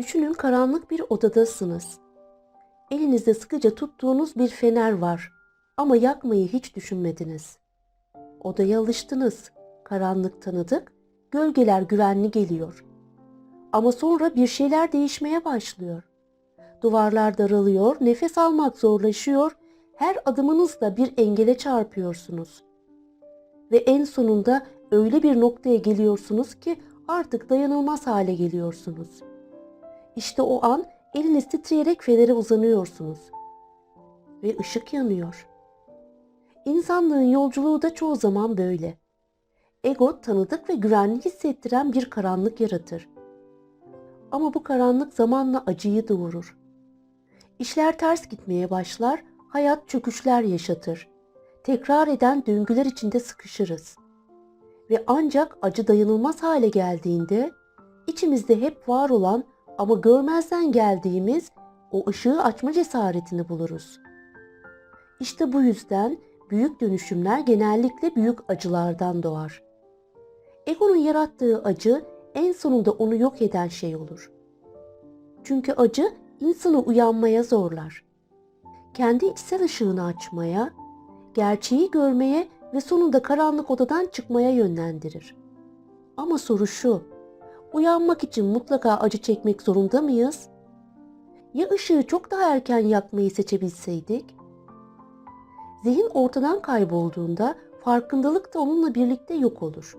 Düşünün karanlık bir odadasınız. Elinizde sıkıca tuttuğunuz bir fener var ama yakmayı hiç düşünmediniz. Odaya alıştınız. Karanlık tanıdık, gölgeler güvenli geliyor. Ama sonra bir şeyler değişmeye başlıyor. Duvarlar daralıyor, nefes almak zorlaşıyor, her adımınızda bir engele çarpıyorsunuz. Ve en sonunda öyle bir noktaya geliyorsunuz ki artık dayanılmaz hale geliyorsunuz. İşte o an eliniz titreyerek fenere uzanıyorsunuz. Ve ışık yanıyor. İnsanlığın yolculuğu da çoğu zaman böyle. Ego tanıdık ve güvenli hissettiren bir karanlık yaratır. Ama bu karanlık zamanla acıyı doğurur. İşler ters gitmeye başlar, hayat çöküşler yaşatır. Tekrar eden döngüler içinde sıkışırız. Ve ancak acı dayanılmaz hale geldiğinde içimizde hep var olan ama görmezden geldiğimiz o ışığı açma cesaretini buluruz. İşte bu yüzden büyük dönüşümler genellikle büyük acılardan doğar. Egonun yarattığı acı en sonunda onu yok eden şey olur. Çünkü acı insanı uyanmaya zorlar. Kendi içsel ışığını açmaya, gerçeği görmeye ve sonunda karanlık odadan çıkmaya yönlendirir. Ama soru şu, uyanmak için mutlaka acı çekmek zorunda mıyız? Ya ışığı çok daha erken yakmayı seçebilseydik? Zihin ortadan kaybolduğunda farkındalık da onunla birlikte yok olur.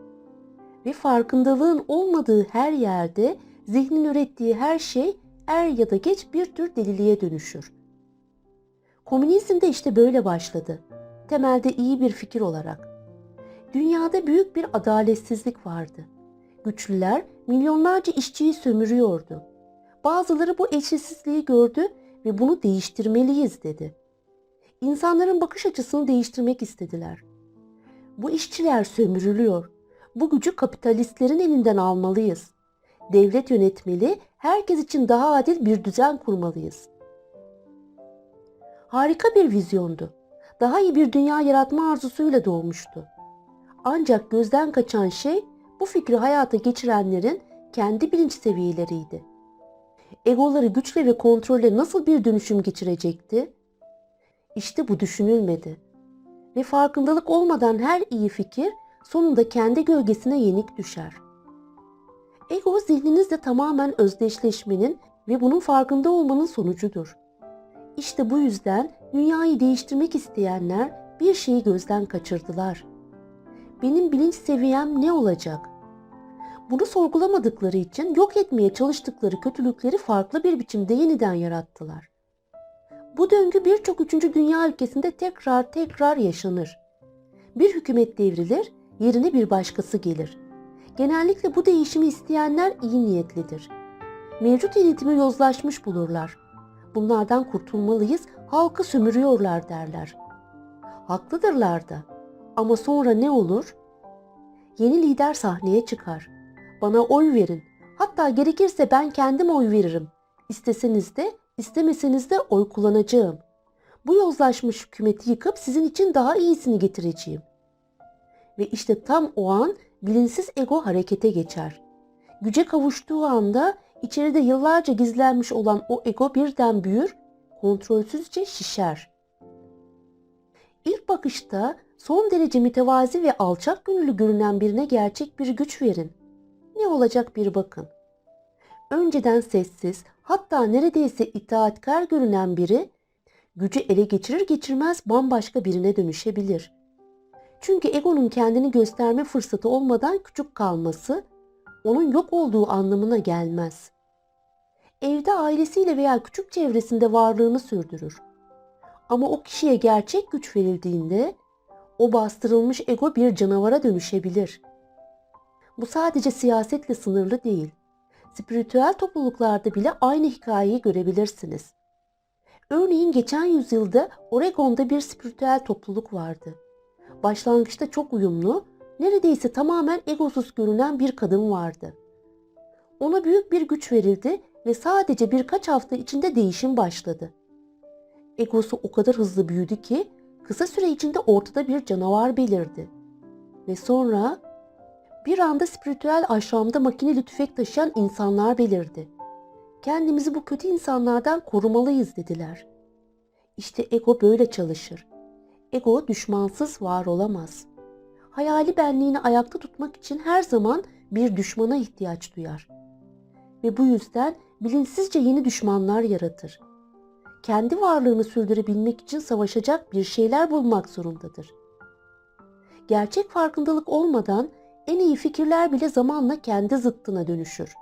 Ve farkındalığın olmadığı her yerde zihnin ürettiği her şey er ya da geç bir tür deliliğe dönüşür. Komünizm de işte böyle başladı. Temelde iyi bir fikir olarak. Dünyada büyük bir adaletsizlik vardı. Güçlüler milyonlarca işçiyi sömürüyordu. Bazıları bu eşitsizliği gördü ve bunu değiştirmeliyiz dedi. İnsanların bakış açısını değiştirmek istediler. Bu işçiler sömürülüyor. Bu gücü kapitalistlerin elinden almalıyız. Devlet yönetmeli, herkes için daha adil bir düzen kurmalıyız. Harika bir vizyondu. Daha iyi bir dünya yaratma arzusuyla doğmuştu. Ancak gözden kaçan şey bu fikri hayata geçirenlerin kendi bilinç seviyeleriydi. Egoları güçle ve kontrolle nasıl bir dönüşüm geçirecekti? İşte bu düşünülmedi. Ve farkındalık olmadan her iyi fikir sonunda kendi gölgesine yenik düşer. Ego zihninizle tamamen özdeşleşmenin ve bunun farkında olmanın sonucudur. İşte bu yüzden dünyayı değiştirmek isteyenler bir şeyi gözden kaçırdılar. Benim bilinç seviyem ne olacak? Bunu sorgulamadıkları için yok etmeye çalıştıkları kötülükleri farklı bir biçimde yeniden yarattılar. Bu döngü birçok üçüncü dünya ülkesinde tekrar tekrar yaşanır. Bir hükümet devrilir, yerine bir başkası gelir. Genellikle bu değişimi isteyenler iyi niyetlidir. Mevcut yönetimi yozlaşmış bulurlar. Bunlardan kurtulmalıyız, halkı sömürüyorlar derler. Haklıdırlar da. Ama sonra ne olur? Yeni lider sahneye çıkar. Bana oy verin. Hatta gerekirse ben kendim oy veririm. İsteseniz de, istemeseniz de oy kullanacağım. Bu yozlaşmış hükümeti yıkıp sizin için daha iyisini getireceğim. Ve işte tam o an bilinçsiz ego harekete geçer. Güce kavuştuğu anda içeride yıllarca gizlenmiş olan o ego birden büyür, kontrolsüzce şişer. İlk bakışta son derece mütevazi ve alçak gönüllü görünen birine gerçek bir güç verin. Ne olacak bir bakın. Önceden sessiz, hatta neredeyse itaatkar görünen biri gücü ele geçirir geçirmez bambaşka birine dönüşebilir. Çünkü egonun kendini gösterme fırsatı olmadan küçük kalması onun yok olduğu anlamına gelmez. Evde ailesiyle veya küçük çevresinde varlığını sürdürür. Ama o kişiye gerçek güç verildiğinde o bastırılmış ego bir canavara dönüşebilir. Bu sadece siyasetle sınırlı değil. Spiritüel topluluklarda bile aynı hikayeyi görebilirsiniz. Örneğin geçen yüzyılda Oregon'da bir spiritüel topluluk vardı. Başlangıçta çok uyumlu, neredeyse tamamen egosuz görünen bir kadın vardı. Ona büyük bir güç verildi ve sadece birkaç hafta içinde değişim başladı. Egosu o kadar hızlı büyüdü ki kısa süre içinde ortada bir canavar belirdi. Ve sonra bir anda spiritüel aşramda makineli tüfek taşıyan insanlar belirdi. kendimizi bu kötü insanlardan korumalıyız dediler. İşte ego böyle çalışır. Ego düşmansız var olamaz. Hayali benliğini ayakta tutmak için her zaman bir düşmana ihtiyaç duyar. Ve bu yüzden bilinçsizce yeni düşmanlar yaratır. Kendi varlığını sürdürebilmek için savaşacak bir şeyler bulmak zorundadır. Gerçek farkındalık olmadan en iyi fikirler bile zamanla kendi zıttına dönüşür.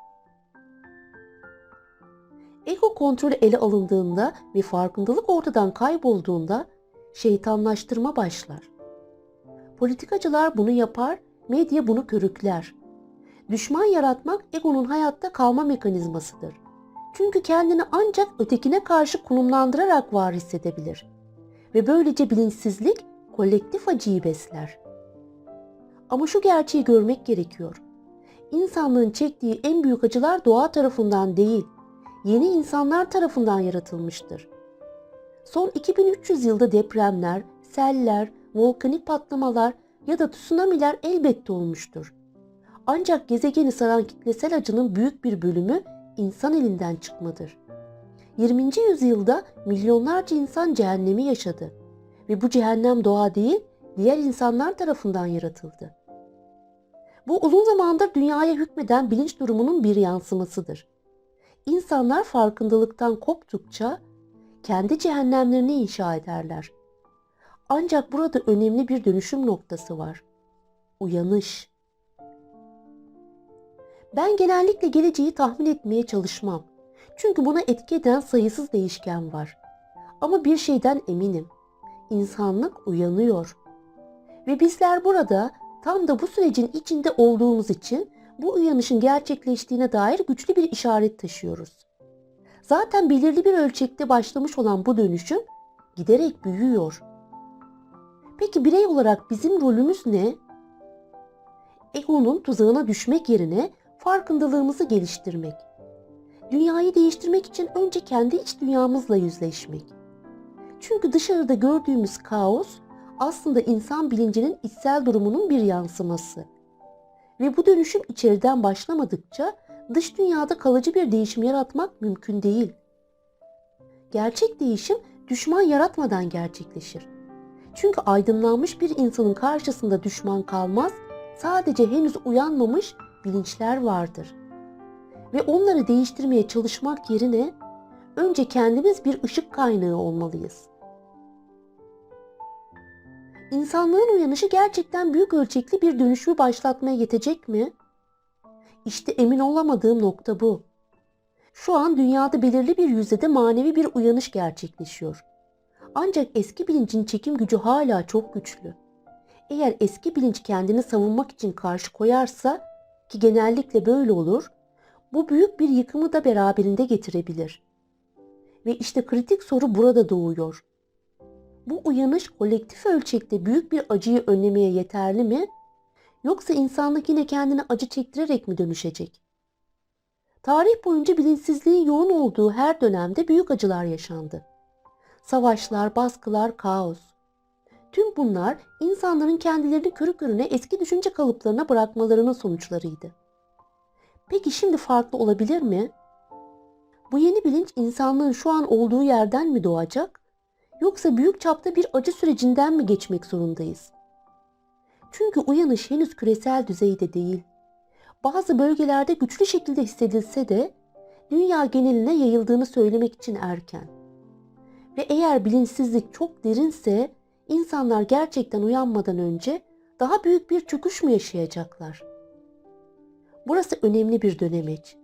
Ego kontrolü ele alındığında ve farkındalık ortadan kaybolduğunda şeytanlaştırma başlar. Politikacılar bunu yapar, medya bunu körükler. Düşman yaratmak egonun hayatta kalma mekanizmasıdır. Çünkü kendini ancak ötekine karşı konumlandırarak var hissedebilir. Ve böylece bilinçsizlik kolektif acıyı besler. Ama şu gerçeği görmek gerekiyor. İnsanlığın çektiği en büyük acılar doğa tarafından değil, yeni insanlar tarafından yaratılmıştır. Son 2300 yılda depremler, seller, volkanik patlamalar ya da tsunamiler elbette olmuştur. Ancak gezegeni saran kitlesel acının büyük bir bölümü insan elinden çıkmadır. 20. yüzyılda milyonlarca insan cehennemi yaşadı ve bu cehennem doğa değil, diğer insanlar tarafından yaratıldı. Bu uzun zamandır dünyaya hükmeden bilinç durumunun bir yansımasıdır. İnsanlar farkındalıktan koptukça kendi cehennemlerini inşa ederler. Ancak burada önemli bir dönüşüm noktası var. Uyanış. Ben genellikle geleceği tahmin etmeye çalışmam. Çünkü buna etki eden sayısız değişken var. Ama bir şeyden eminim. İnsanlık uyanıyor. Ve bizler burada tam da bu sürecin içinde olduğumuz için bu uyanışın gerçekleştiğine dair güçlü bir işaret taşıyoruz. Zaten belirli bir ölçekte başlamış olan bu dönüşüm giderek büyüyor. Peki birey olarak bizim rolümüz ne? Egonun tuzağına düşmek yerine farkındalığımızı geliştirmek. Dünyayı değiştirmek için önce kendi iç dünyamızla yüzleşmek. Çünkü dışarıda gördüğümüz kaos aslında insan bilincinin içsel durumunun bir yansıması. Ve bu dönüşüm içeriden başlamadıkça dış dünyada kalıcı bir değişim yaratmak mümkün değil. Gerçek değişim düşman yaratmadan gerçekleşir. Çünkü aydınlanmış bir insanın karşısında düşman kalmaz, sadece henüz uyanmamış bilinçler vardır. Ve onları değiştirmeye çalışmak yerine önce kendimiz bir ışık kaynağı olmalıyız. İnsanlığın uyanışı gerçekten büyük ölçekli bir dönüşümü başlatmaya yetecek mi? İşte emin olamadığım nokta bu. Şu an dünyada belirli bir yüzdede manevi bir uyanış gerçekleşiyor. Ancak eski bilincin çekim gücü hala çok güçlü. Eğer eski bilinç kendini savunmak için karşı koyarsa ki genellikle böyle olur, bu büyük bir yıkımı da beraberinde getirebilir. Ve işte kritik soru burada doğuyor. Bu uyanış kolektif ölçekte büyük bir acıyı önlemeye yeterli mi? Yoksa insanlık yine kendini acı çektirerek mi dönüşecek? Tarih boyunca bilinçsizliğin yoğun olduğu her dönemde büyük acılar yaşandı. Savaşlar, baskılar, kaos. Tüm bunlar insanların kendilerini körü körüne eski düşünce kalıplarına bırakmalarının sonuçlarıydı. Peki şimdi farklı olabilir mi? Bu yeni bilinç insanlığın şu an olduğu yerden mi doğacak? Yoksa büyük çapta bir acı sürecinden mi geçmek zorundayız? Çünkü uyanış henüz küresel düzeyde değil. Bazı bölgelerde güçlü şekilde hissedilse de dünya geneline yayıldığını söylemek için erken. Ve eğer bilinçsizlik çok derinse insanlar gerçekten uyanmadan önce daha büyük bir çöküş mü yaşayacaklar? Burası önemli bir dönemeç.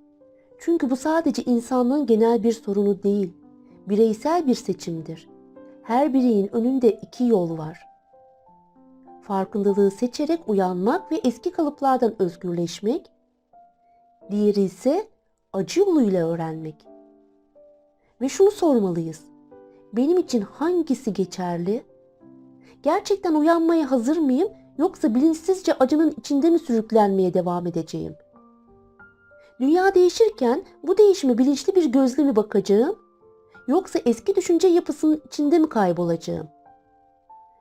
Çünkü bu sadece insanlığın genel bir sorunu değil, bireysel bir seçimdir. Her bireyin önünde iki yol var. Farkındalığı seçerek uyanmak ve eski kalıplardan özgürleşmek, diğeri ise acı yoluyla öğrenmek. Ve şunu sormalıyız. Benim için hangisi geçerli? Gerçekten uyanmaya hazır mıyım yoksa bilinçsizce acının içinde mi sürüklenmeye devam edeceğim? Dünya değişirken bu değişime bilinçli bir gözle mi bakacağım yoksa eski düşünce yapısının içinde mi kaybolacağım?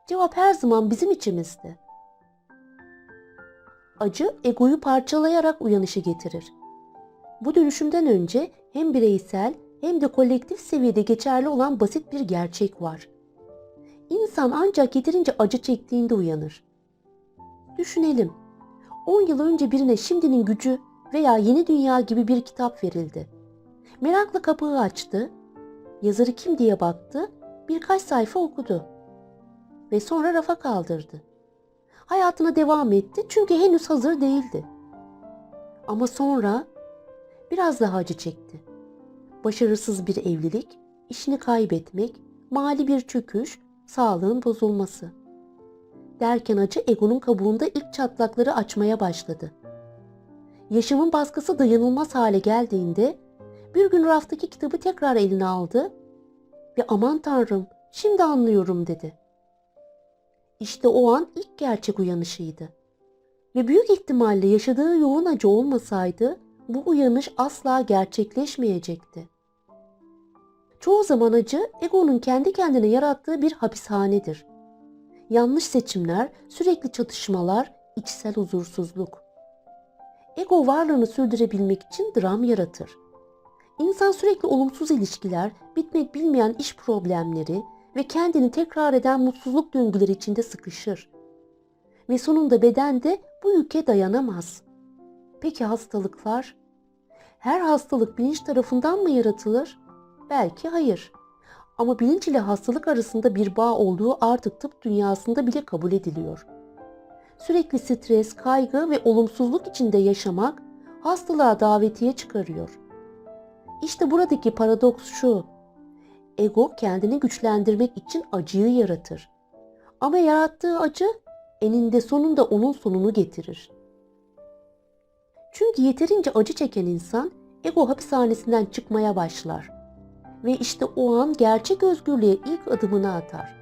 Cevap her zaman bizim içimizde. Acı egoyu parçalayarak uyanışı getirir. Bu dönüşümden önce hem bireysel hem de kolektif seviyede geçerli olan basit bir gerçek var. İnsan ancak yeterince acı çektiğinde uyanır. Düşünelim. 10 yıl önce birine şimdinin gücü veya yeni dünya gibi bir kitap verildi. Merakla kapağı açtı. Yazarı kim diye baktı. Birkaç sayfa okudu. Ve sonra rafa kaldırdı. Hayatına devam etti çünkü henüz hazır değildi. Ama sonra biraz daha acı çekti. Başarısız bir evlilik, işini kaybetmek, mali bir çöküş, sağlığın bozulması. Derken acı egonun kabuğunda ilk çatlakları açmaya başladı. Yaşamın baskısı dayanılmaz hale geldiğinde bir gün raftaki kitabı tekrar eline aldı ve aman tanrım şimdi anlıyorum dedi. İşte o an ilk gerçek uyanışıydı. Ve büyük ihtimalle yaşadığı yoğun acı olmasaydı bu uyanış asla gerçekleşmeyecekti. Çoğu zaman acı egonun kendi kendine yarattığı bir hapishanedir. Yanlış seçimler, sürekli çatışmalar, içsel huzursuzluk. Ego varlığını sürdürebilmek için dram yaratır. İnsan sürekli olumsuz ilişkiler, bitmek bilmeyen iş problemleri ve kendini tekrar eden mutsuzluk döngüleri içinde sıkışır. Ve sonunda beden de bu yüke dayanamaz. Peki hastalıklar? Her hastalık bilinç tarafından mı yaratılır? Belki hayır. Ama bilinç ile hastalık arasında bir bağ olduğu artık tıp dünyasında bile kabul ediliyor. Sürekli stres, kaygı ve olumsuzluk içinde yaşamak hastalığa davetiye çıkarıyor. İşte buradaki paradoks şu. Ego kendini güçlendirmek için acıyı yaratır. Ama yarattığı acı eninde sonunda onun sonunu getirir. Çünkü yeterince acı çeken insan ego hapishanesinden çıkmaya başlar ve işte o an gerçek özgürlüğe ilk adımını atar.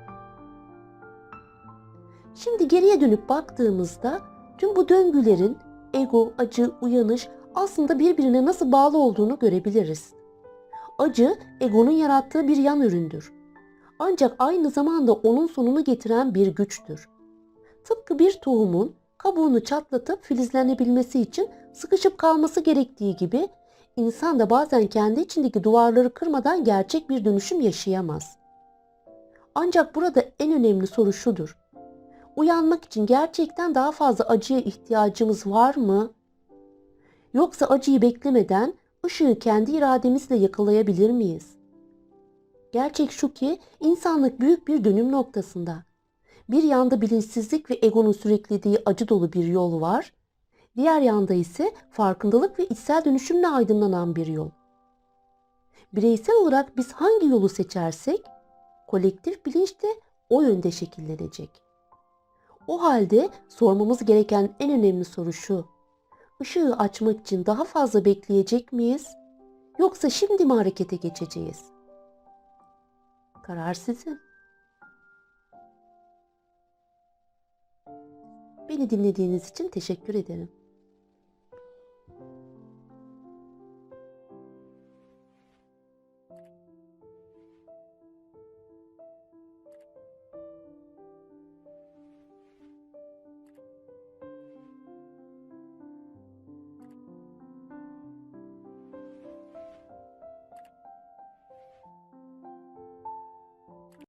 Şimdi geriye dönüp baktığımızda tüm bu döngülerin ego, acı, uyanış aslında birbirine nasıl bağlı olduğunu görebiliriz. Acı egonun yarattığı bir yan üründür. Ancak aynı zamanda onun sonunu getiren bir güçtür. Tıpkı bir tohumun kabuğunu çatlatıp filizlenebilmesi için sıkışıp kalması gerektiği gibi insan da bazen kendi içindeki duvarları kırmadan gerçek bir dönüşüm yaşayamaz. Ancak burada en önemli soru şudur. Uyanmak için gerçekten daha fazla acıya ihtiyacımız var mı? Yoksa acıyı beklemeden ışığı kendi irademizle yakalayabilir miyiz? Gerçek şu ki insanlık büyük bir dönüm noktasında. Bir yanda bilinçsizlik ve egonun sürüklediği acı dolu bir yol var. Diğer yanda ise farkındalık ve içsel dönüşümle aydınlanan bir yol. Bireysel olarak biz hangi yolu seçersek kolektif bilinç de o yönde şekillenecek. O halde sormamız gereken en önemli soru şu. Işığı açmak için daha fazla bekleyecek miyiz? Yoksa şimdi mi harekete geçeceğiz? Karar sizin. Beni dinlediğiniz için teşekkür ederim.